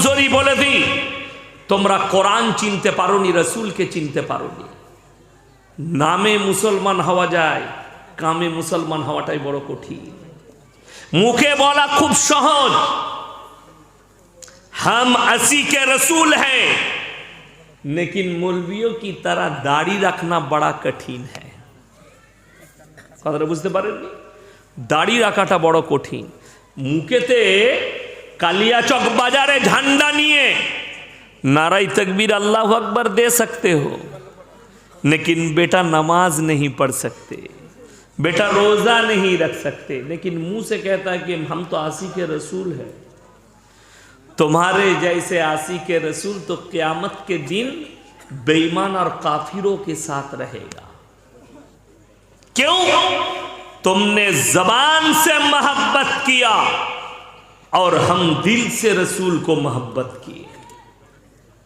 কমজোরি বলে দিই তোমরা কোরআন চিনতে পারোনি রসুলকে চিনতে পারোনি নামে মুসলমান হওয়া যায় কামে মুসলমান হওয়াটাই বড় কঠিন মুখে বলা খুব সহজ हम असी के रसूल हैं लेकिन मौलवियों की तरह दाढ़ी रखना बड़ा कठिन है কথাটা বুঝতে পারেননি দাড়ি রাখাটা বড় কঠিন মুখেতে कालिया चौक बाजारे झंडा नहीं है नाराय तकबीर अल्लाह अकबर दे सकते हो, लेकिन बेटा नमाज़ नहीं पढ़ सकते, बेटा रोज़ा नहीं रख सकते, लेकिन मुँह से कहता है कि हम तो आसी के रसूल हैं। तुम्हारे जैसे आसी के रसूल तो क़्यामत के दिन बेईमान और काफिरों के साथ रहेगा। क्यों? तुमने जबान से मोहब्बत किया। और हम दिल से रसूल को मोहब्बत किए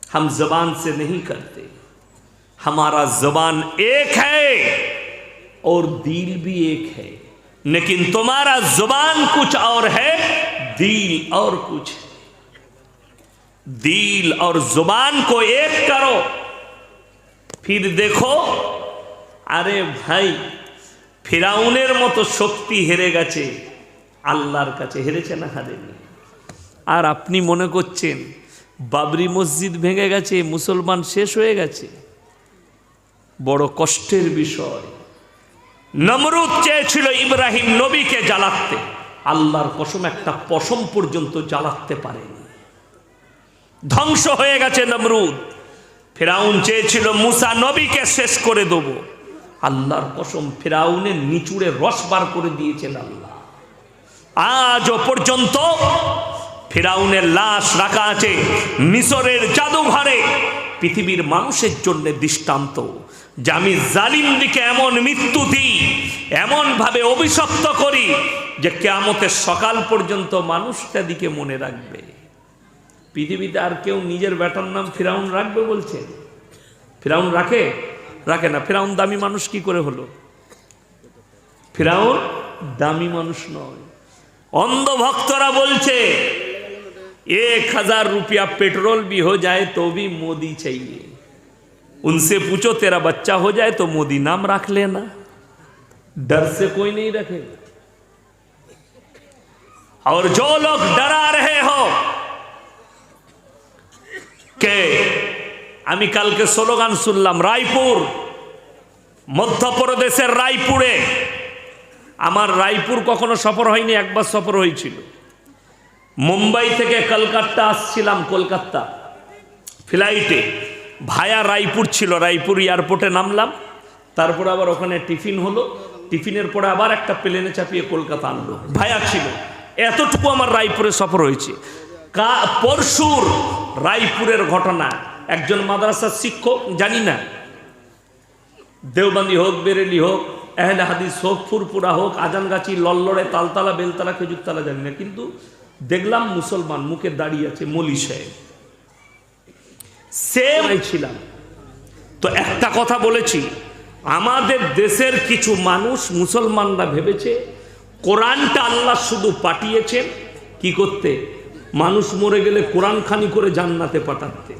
हम जबान से नहीं करते हमारा जबान एक है और दिल भी एक है लेकिन तुम्हारा जुबान कुछ और है दिल और कुछ है दिल और जुबान को एक करो फिर देखो আরে ভাই ফিরাউনের মতো শক্তি হেরে গেছে আল্লাহর কাছে হেরেছে না হারেনি। আর আপনি মনে করছেন, বাবরি মসজিদ ভেঙে গেছে, মুসলমান শেষ হয়ে গেছে? বড় কষ্টের বিষয়। নমরুদ চেয়েছিল ইব্রাহিম নবীকে জ্বালাতে। আল্লাহর কসম, একটা পশম পর্যন্ত জ্বালাতে পারেনি। ধ্বংস হয়ে গেছে নমরুদ। ফেরাউন চেয়েছিল, মুসা নবীকে শেষ করে দেব। আল্লাহর কসম, ফেরাউনের নিচুড়ে রস বার করে দিয়েছেন আল্লাহ। আজও পর্যন্ত ফেরাউনের লাশ রাখা আছে মিশরের জাদুঘরে। পৃথিবীর মানুষের জন্য দৃষ্টান্ত। যে আমি জালিম দিকে এমন মৃত্যু দিই, এমনভাবে অভিশপ্ত করি যে কেয়ামতের সকাল পর্যন্ত মানুষটা দিকে মনে রাখবে। পৃথিবীতে আর কেউ নিজের বেটার নাম ফিরাউন রাখবে বলছে? ফিরাউন রাখে? রাখে না। ফিরাউন দামি মানুষ কি করে হলো? ফিরাউন দামি মানুষ নয়। অন্ধভক্তরা বলছে एक हजार रुपया पेट्रोल भी हो जाए तो भी मोदी चाहिए उनसे पूछो तेरा बच्चा हो जाए तो मोदी नाम रख लेना डर से कोई नहीं रखेगा और जो लोग डरा रहे हो কে আমি কালকে স্লোগান শুনলাম রায়পুর মধ্যপ্রদেশের রায়পুরে আমার রায়পুর কখনো সফর হয়নি, একবার সফর হয়েছিল। মুম্বাই থেকে কলকাতা আসছিলাম, কলকাতা। ফ্লাইটে ভায়া রায়পুর ছিল, রায়পুর এয়ারপোর্টে নামলাম। তারপর আবার ওখানে টিফিন হলো। টিফিনের পরে আবার একটা প্লেনে চাপিয়ে কলকাতা আনলো। ভায়া ছিল। এতটুকু আমার রায়পুরে সফর হয়েছে। কা, পরশুর রায়পুরের ঘটনা। একজন মাদ্রাসার শিক্ষক, জানি না। দেওবন্দি হোক, বেরেলি হোক এহলে হাদিস হোক ফুরপুরা হোক আজানগাছি লল্লড়ে তালতলা, বেলতলা, খেজুরতলা জানি না, কিন্তু দেখলাম মুসলমান মুখে দাঁড়িয়ে আছে মলি সাহেব সেম ছিলাম। তো একটা কথা বলেছি, আমাদের দেশের কিছু মানুষ মুসলমানরা ভেবেছে, কোরআনটা আল্লাহ শুধু পাঠিয়েছেন, কি করতে? মানুষ মরে গেলে কোরআন খানি করে জান্নাতে পাঠাতে।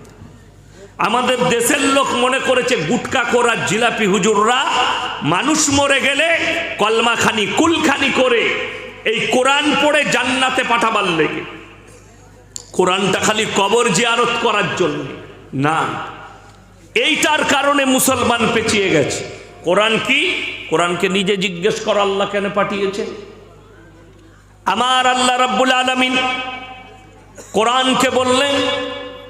আমাদের দেশের লোক মনে করেছে গুটকা করা জিলাপি হুজুররা, মানুষ মরে গেলে কলমাখানি, কুলখানি করে এই কোরআন পড়ে জান্নাতে পাঠাবার লেগে। কোরআনটা খালি কবর জিয়ারত করার জন্য। না, এইটার কারণে মুসলমান পেঁচিয়ে গেছে। কোরআন কি? কোরআনকে নিজে জিজ্ঞেস কর, আল্লাহ কেন পাঠিয়েছে? আমার আল্লাহ রাব্বুল আলমিন কোরআনকে বললেন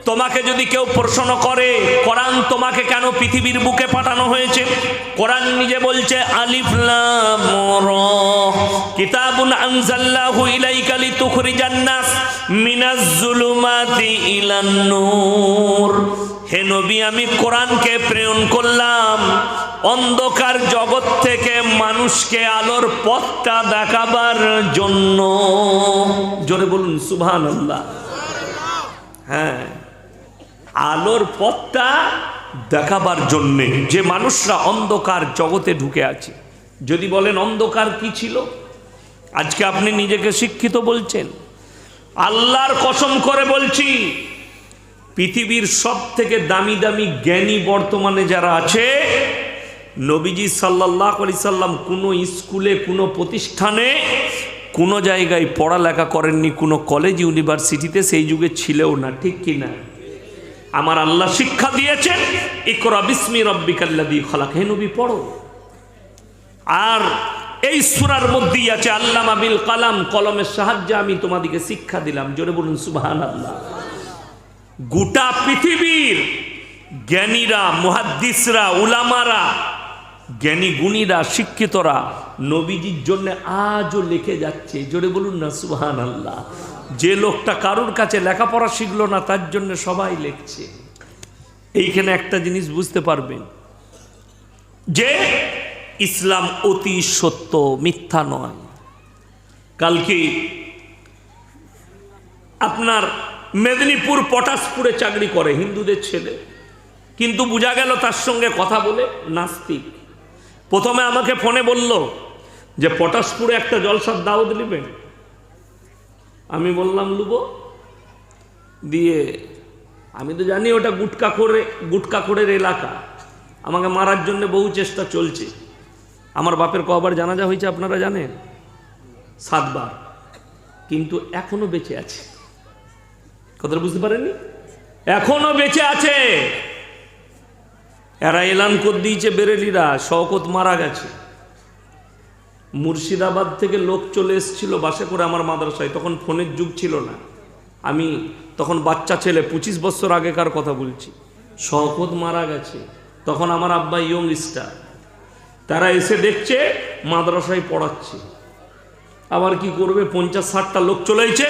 তোমাকে যদি কেউ প্রশ্ন করে, কোরআন তোমাকে কেন পৃথিবীর বুকে পাঠানো হয়েছে? কোরআন নিজে বলছে, আলিফ লাম র। কিতাবুন আনজাল্লাহু ইলাইকা লিতুখরিজান নাস মিনাজ জুলুমাতি ইলান নূর। হে নবী, আমি কোরআনকে প্রেরণ করলাম। অন্ধকার জগৎ থেকে মানুষকে আলোর পথটা দেখাবার জন্য। জোরে বলুন, সুবহানাল্লাহ। হ্যাঁ। আলোর পথটা দেখাবার জন্যে যে মানুষরা অন্ধকার জগতে ঢুকে আছে। যদি বলেন অন্ধকার কি ছিল? আজকে আপনি নিজেকে শিক্ষিত বলছেন। আল্লাহর কসম করে বলছি, পৃথিবীর সব থেকে দামি দামি জ্ঞানী বর্তমানে যারা আছে, নবীজি সাল্লাহ আলি সাল্লাম কোনো স্কুলে, কোনো প্রতিষ্ঠানে, কোনো জায়গায় পড়ালেখা করেননি, কোনো কলেজ, ইউনিভার্সিটিতে সেই যুগে ছিলেও না, ঠিক কি না আমার আল্লাহ শিক্ষা দিয়েছেন ইকরা বিস্মি রব্বিকাল্লাদি খলাক। হে নবী, পড়ো। আর এই সুরার মধ্যেই আছে আল্লামা বিল কালাম, কলমের সাহায্যে আমি তোমাদিকে শিক্ষা দিলাম। জোরে বলুন সুবাহান আল্লাহ গোটা পৃথিবীর জ্ঞানীরা, মুহাদ্দিসরা, উলামারা, জ্ঞানী গুণীরা, শিক্ষিতরা নবীজির জন্য আজও লিখে যাচ্ছে। জোরে বলুন না সুবহান আল্লাহ যে লোকটা কারোর কাছে লেখাপড়া শিখলো না, তার জন্য সবাই লিখছে। এইখানে একটা জিনিস বুঝতে পারবেন। যে ইসলাম অতি সত্য, মিথ্যা নয়। কালকে আপনার মেদিনীপুর, পটাশপুরে চাকরি করে হিন্দুদের ছেলে। কিন্তু বোঝা গেল তার সঙ্গে কথা বলে নাস্তিক। প্রথমে আমাকে ফোনে বলল যে, পটাশপুরে একটা জলসার দাওয়াত নেবেন আমি বললাম, লুবো, দিয়ে, আমি তো জানি ওটা গুটকা করে গুটকা করের এলাকা। আমাকে মারার জন্য বহু চেষ্টা চলছে। আমার বাপের কবার জানাজা হয়েছে আপনারা জানেন? সাতবার। কিন্তু এখনও বেঁচে আছে। কথাটা বুঝতে পারেননি? এখনও বেঁচে আছে। এরা এলান করে দিয়েছে বেরেলিরা, শওকত মারা গেছে। মুর্শিদাবাদ থেকে লোক চলে এসেছিল বাসে করে আমার মাদ্রাসায়। তখন ফোনের যুগ ছিল না। আমি তখন বাচ্চা ছেলে, পঁচিশ বছর আগেকার কথা বলছি। শওকত মারা গেছে। তখন আমার আব্বা ইয়ং স্টার। তারা এসে দেখছে, মাদ্রাসায় পড়াচ্ছে। আবার কি করবে? পঞ্চাশ, ষাটটা লোক চলে এসেছে।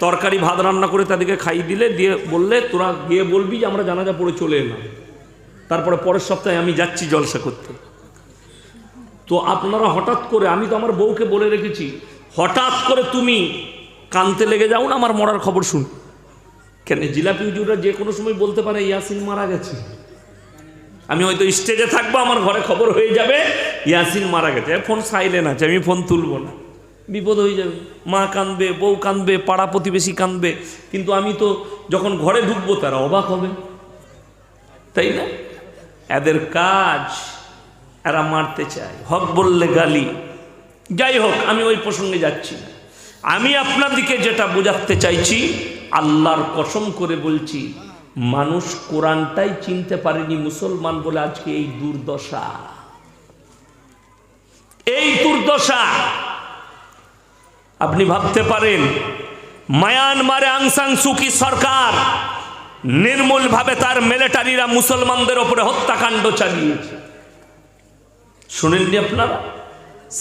তরকারি, ভাত রান্না করে তাদেরকে খাইয়ে দিলে, দিয়ে বললে, তোরা গিয়ে বলবি যে আমরা জানাজা পড়ে চলে এলাম। তারপরে পরের সপ্তাহে আমি যাচ্ছি জলসা করতে। তো আপনারা হঠাৎ করে, আমি তো আমার বউকে বলে রেখেছি, হঠাৎ করে তুমি কানতে লেগে যাও না আমার মরার খবর শুন। কেন জিলাপি হুজুররা যে কোনো সময় বলতে পারে, ইয়াসিন মারা গেছে। আমি হয়তো স্টেজে থাকব, আমার ঘরে খবর হয়ে যাবে, ইয়াসিন মারা গেছে। ফোন সাইলেন্ট আছে, আমি ফোন তুলবো না। বিপদ হয়ে যাবে। মা কাঁদবে বউ কাঁদবে পাড়া প্রতিবেশী কাঁদবে কিন্তু আমি তো যখন ঘরে ঢুকবো, তারা অবাক হবে। তাই না? এদের কাজ এরা মারতে চায়। হক বললে গালি। যাই হোক, আমি ওই প্রসঙ্গে যাচ্ছি না। আমি আপনাদিকে যেটা বোঝাতে চাইছি, আল্লাহর কসম করে বলছি, মানুষ কোরআনটাই চিনতে পারেনি মুসলমান বলে আজকে এই দুর্দশা। এই দুর্দশা। আপনি ভাবতে পারেন, মায়ানমারে আংসাং সুকি সরকার নির্মূলভাবে তার মিলিটারিরা মুসলমানদের ওপরে হত্যাকাণ্ড চালিয়েছে। শুনেননি আপনারা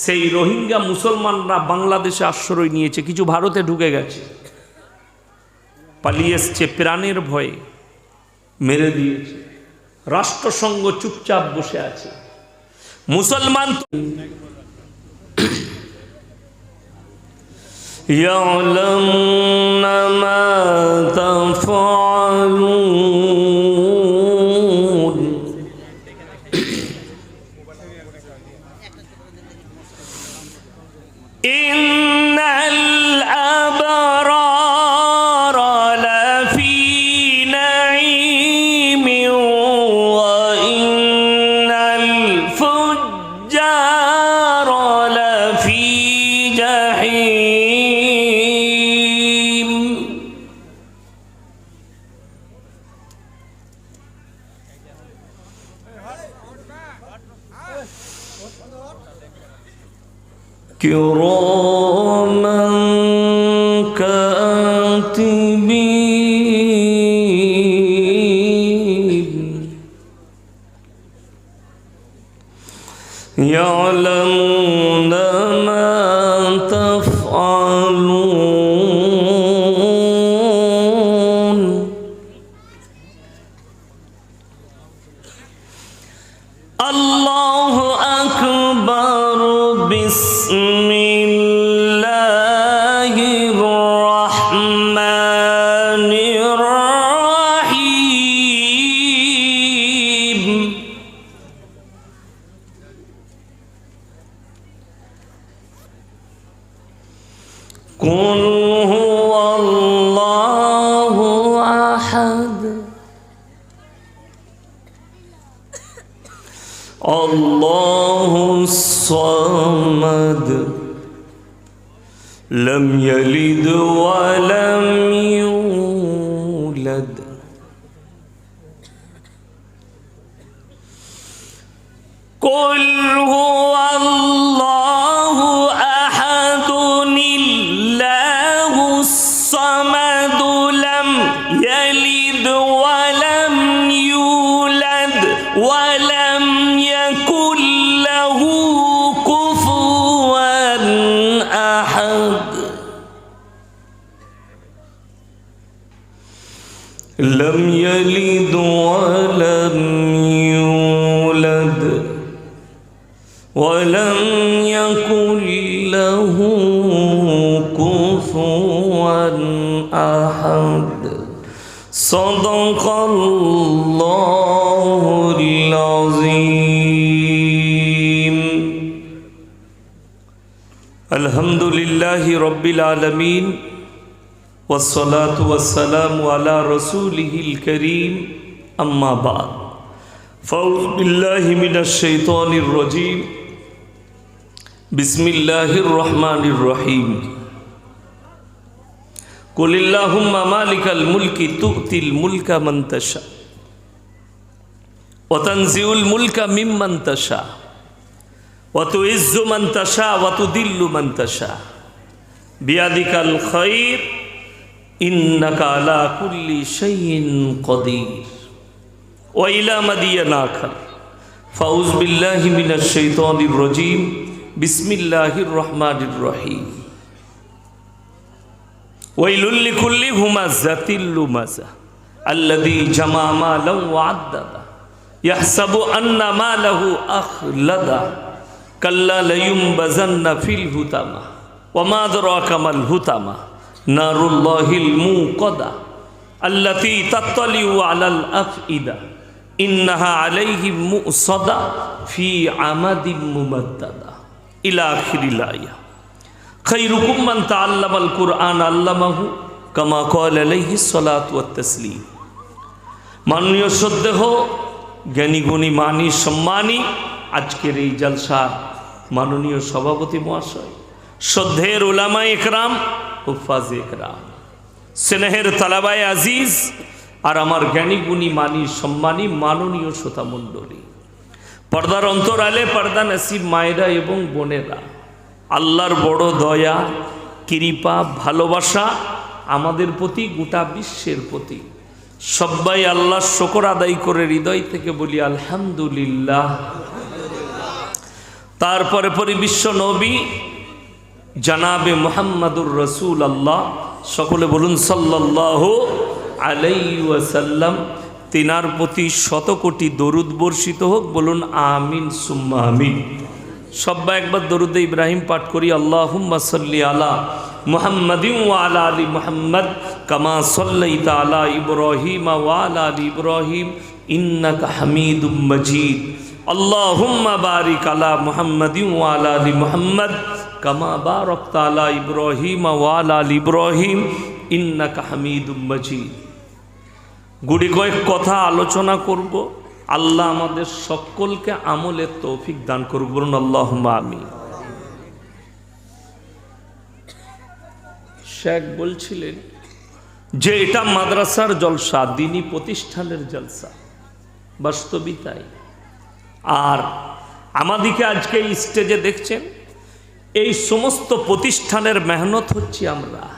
সেই রোহিঙ্গা মুসলমানরা বাংলাদেশে আশ্রয় নিয়েছে কিছু ভারতে ঢুকে গেছে পালিয়ে এসছে প্রাণের ভয়ে মেরে দিয়েছে রাষ্ট্রসংঘ চুপচাপ বসে আছে মুসলমান তো يعلمون كراما كاتبين يعلمون ما تفعلون. الله أكبر بسم الله الصمد لم يلد ولم يولد الله العظيم. الحمد لله رب العالمين والصلاة والسلام على رسوله الكريم أما بعد فأعوذ بالله من الشيطان الرجيم بسم الله الرحمن الرحيم قل اللهم مالك الملك تؤتي الملك من تشاء وتنزع الملك ممن تشاء وتعز من تشاء وتذل من تشاء بيدك الخير إنك على كل شيء قدير وإلى مدين آخر فأعوذ بالله من الشيطان الرجيم بسم الله الرحمن الرحيم ويل لكل همزة لمزة الذي جمع مالا وعدده يحسب أن ماله أخلده كلا لينبذن في الهتمة وما أدراك ما الهتمة نار الله الموقدة التي تطلع على الأفئدة إنها عليهم مؤصدة في عمد ممددة إلى آخر খৈরুকুম মান তাআল্লামাল কুরআন আল্লামাহু কামা ক্বাল আলাইহি সালাতু ওয়াত তাসলিম। মাননীয় সদ্দেহ জ্ঞানীগুণী মানি, সম্মানী আজকের এই জলসার মাননীয় সভাপতি মহাশয় শ্রদ্ধের ওলামা একরাম হুফাজ একরাম। স্নেহের তালাবায় আজিজ আর আমার জ্ঞানীগুণী মানি, সম্মানী মাননীয় শ্রোতা মণ্ডলী পর্দার অন্তরালে পর্দা নাসিব মায়েরা এবং বোনেরা। আল্লাহর বড় দয়া, কৃপা, ভালোবাসা আমাদের প্রতি, গোটা বিশ্বের প্রতি। সবাই আল্লাহর শকর আদায় করে হৃদয় থেকে বলি, আলহামদুলিল্লাহ। তারপরে পরে বিশ্ব নবী, জানাবে মোহাম্মদুর রসুল আল্লাহ সকলে বলুন সাল্লাহ আলাই ওয়াসাল্লাম। তিনার প্রতি শত কোটি দরুদ বর্ষিত হোক, বলুন, আমিন, সুম্মা আমিন। সব্বা একবার দরুদে ইব্রাহিম পাঠ করি, আল্লাহুম্মা সাল্লি আলা মুহাম্মাদিন ওয়া আলা মুহাম্মদ কামা সাল্লাইতা আলা ইব্রাহিম ওয়া আলা ইব্রাহিম ইন্নাকা হামিদুম মাজিদ। আল্লাহুম্মা বারিক আলা মুহাম্মাদিন ওয়া আলা মুহাম্মদ কামা বারাকতা আলা ইব্রাহিম ওয়া আলা ইব্রাহিম ইন্নাকা হামিদুম মাজিদ। গুড়ি কয়েক কথা আলোচনা করব। আল্লাহ আমাদের সকলকে আমলের তৌফিক দান করুক, বলুন আল্লাহ আমি শেখ বলছিলেন যে এটা মাদ্রাসার জলসা, দিনী প্রতিষ্ঠানের জলসা। বাস্তবিক তাই। আর আমাদিকে আজকে স্টেজে দেখছেন, এই সমস্ত প্রতিষ্ঠানের মেহনত হচ্ছে আমরা।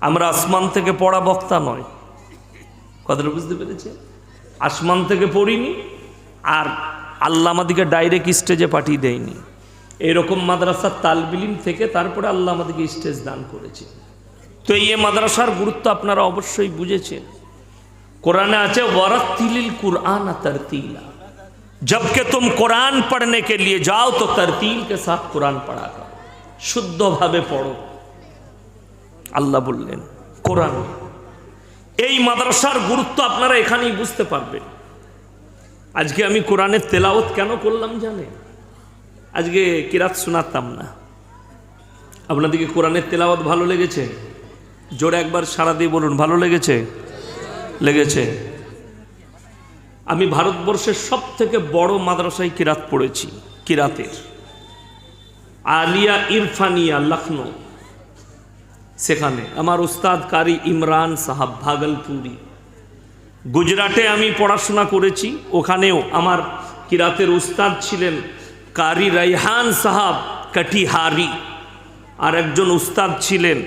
আমরা আসমান থেকে পড়া বক্তা নয়। কথাটা বুঝতে পেরেছে আসমান থেকে পড়িনি, আর আল্লাহ আমাদেরকে ডাইরেক্ট স্টেজে পাঠিয়ে দেয়নি। এরকম মাদ্রাসার তালবিলিম থেকে তারপরে আল্লাহ আমাদেরকে স্টেজ দান করেছে। তো এই মাদ্রাসার গুরুত্ব আপনারা অবশ্যই বুঝেছেন। কোরআনে আছে ওয়ারাতিলিল কুরআন তরতিলা। জবকে তুম কোরআন পড়নে কে লিয়ে যাও, তো তরতিল কে সাথ কোরআন পড়া করো। শুদ্ধভাবে পড়ো। আল্লাহ বললেন, কোরআন এই মাদ্রাসার গুরুত্ব আপনারা এখানেই বুঝতে পারবেন। আজকে আমি কোরআনের তেলাওত কেন করলাম জানেন? আজকে কিরাত শোনাতাম না। আপনাদেরকে কোরআনের তেলাওয়াত ভালো লেগেছে? জোরে একবার সারা দিয়ে বলুন, ভালো লেগেছে? লেগেছে। আমি ভারতবর্ষের সব থেকে বড় মাদ্রাসায় কিরাত পড়েছি, কিরাতের। আলিয়া ইরফানিয়া লখনৌ সেখানে। আমার উস্তাদ কারি ইমরান সাহাব ভাগলপুরি। গুজরাটে আমি পড়াশোনা করেছি, ওখানেও আমার কিরাতের উস্তাদ ছিলেন কারি রাইহান সাহাব কাটিহারি। আর একজন উস্তাদ ছিলেন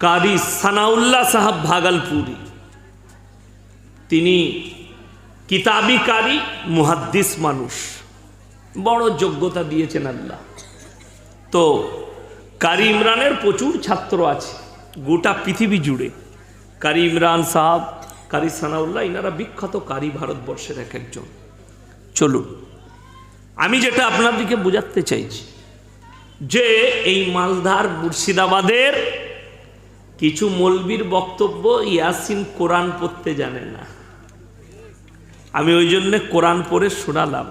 কারি সানাউল্লাহ সাহাব ভাগলপুরি। তিনি কিতাবি কারি, মুহাদ্দিস মানুষ। বড় যোগ্যতা দিয়েছেন আল্লাহ। তো কারি ইমরানের প্রচুর ছাত্র আছে, গোটা পৃথিবী জুড়ে। কারি ইমরান সাহাব, কারি সানাউল্লাহ, ইনারা বিখ্যাত কারি ভারতবর্ষের এক একজন। চলুন, আমি যেটা আপনাদেরকে বোঝাতে চাইছি, যে এই মালদার মুর্শিদাবাদের কিছু মলবির বক্তব্য ইয়াসিন কোরআন পড়তে জানে না। আমি ওই জন্যে কোরআন পড়ে শোনালাম।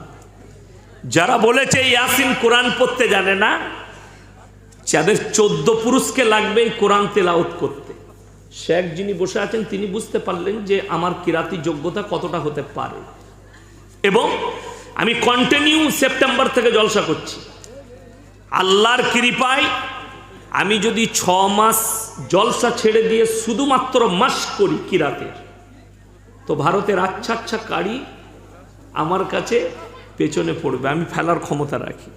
যারা বলেছে ইয়াসিন কোরআন পড়তে জানে না যাদের চোদ্দ পুরুষকে লাগবে এই কোরআন তেলাওত করতে। শেখ যিনি বসে আছেন, তিনি বুঝতে পারলেন যে আমার কিরাতি যোগ্যতা কতটা হতে পারে। এবং আমি কন্টিনিউ সেপ্টেম্বর থেকে জলসা করছি। আল্লাহর কৃপায় আমি যদি ছ মাস জলসা ছেড়ে দিয়ে শুধুমাত্র মাস করি কিরাতের, তো ভারতের আচ্ছা আচ্ছা কারি আমার কাছে পেছনে পড়বে। আমি ফেলার ক্ষমতা রাখি।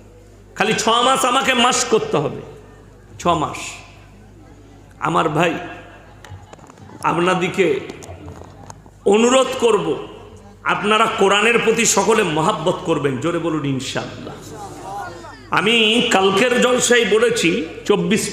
খালি ছ মাস আমাকে মাস করতে হবে। ছ মাস আমার ভাই আপনাদিকে অনুরোধ করব, আপনারা কোরআনের প্রতি সকলে মহাব্বত করবেন, জোরে বলুন ইনশাল্লাহ আমি কালকের জলসাই বলেছি, চব্বিশ